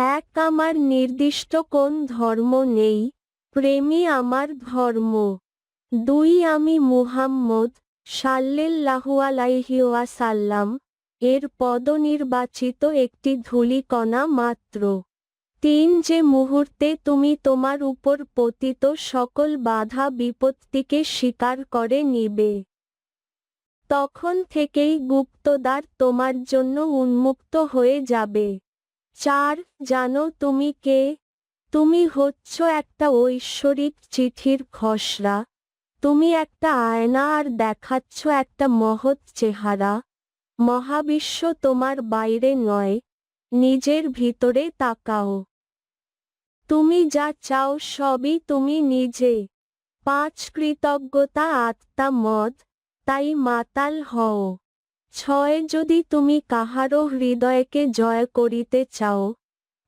এক আমার নির্দিষ্ট কোন ধর্ম নেই, প্রেমই আমার ধর্ম। দুই আমি মুহাম্মদ ওয়াসাল্লাম, এর পদনির্বাচিত একটি ধূলিকণা মাত্র। তিন যে মুহূর্তে তুমি তোমার উপর পতিত সকল বাধা বিপত্তিকে স্বীকার করে নিবে। তখন থেকেই গুপ্তদ্বার তোমার জন্য উন্মুক্ত হয়ে যাবে। চার, জানো তুমি কে? তুমি হচ্ছ একটা ঐশ্বরিক চিঠির খসড়া। তুমি একটা আয়না আর দেখাচ্ছ একটা মহৎ চেহারা। মহাবিশ্ব তোমার বাইরে নয়, নিজের ভিতরে তাকাও। তুমি যা চাও সবই তুমি নিজে। পাঁচ কৃতজ্ঞতা আত্মা মদ, তাই মাতাল হও। ছয় যদি তুমি কাহারও হৃদয়কে জয় করিতে চাও,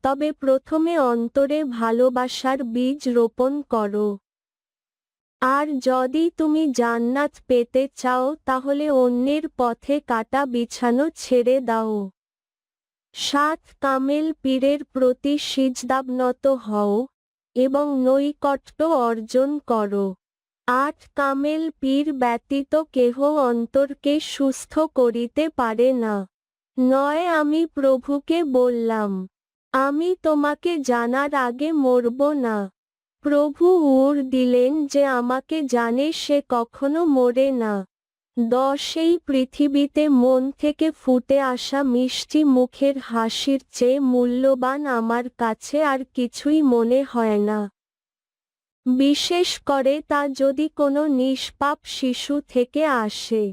তবে প্রথমে অন্তরে ভালোবাসার বীজ রোপণ করো। আর যদি তুমি জান্নাত পেতে চাও, তাহলে অন্যের পথে কাটা বিছানো ছেড়ে দাও। সাত কামেল পীরের প্রতি সিজদাবনত হও এবং নৈকট্য অর্জন করো। আট কামেল পীর ব্যতীত কেহ অন্তরকে সুস্থ করিতে পারে না। নয়, আমি প্রভুকে বললাম, আমি তোমাকে জানার আগে মরব না। প্রভু উর দিলেন যে আমাকে জানে সে কখনো মরে না। দশ, এই পৃথিবীতে মন থেকে ফুটে আসা মিষ্টি মুখের হাসির চেয়ে মূল্যবান আমার কাছে আর কিছুই মনে হয় না। বিশেষ করে তা যদি কোনো নিষ্পাপ শিশু থেকে আসে।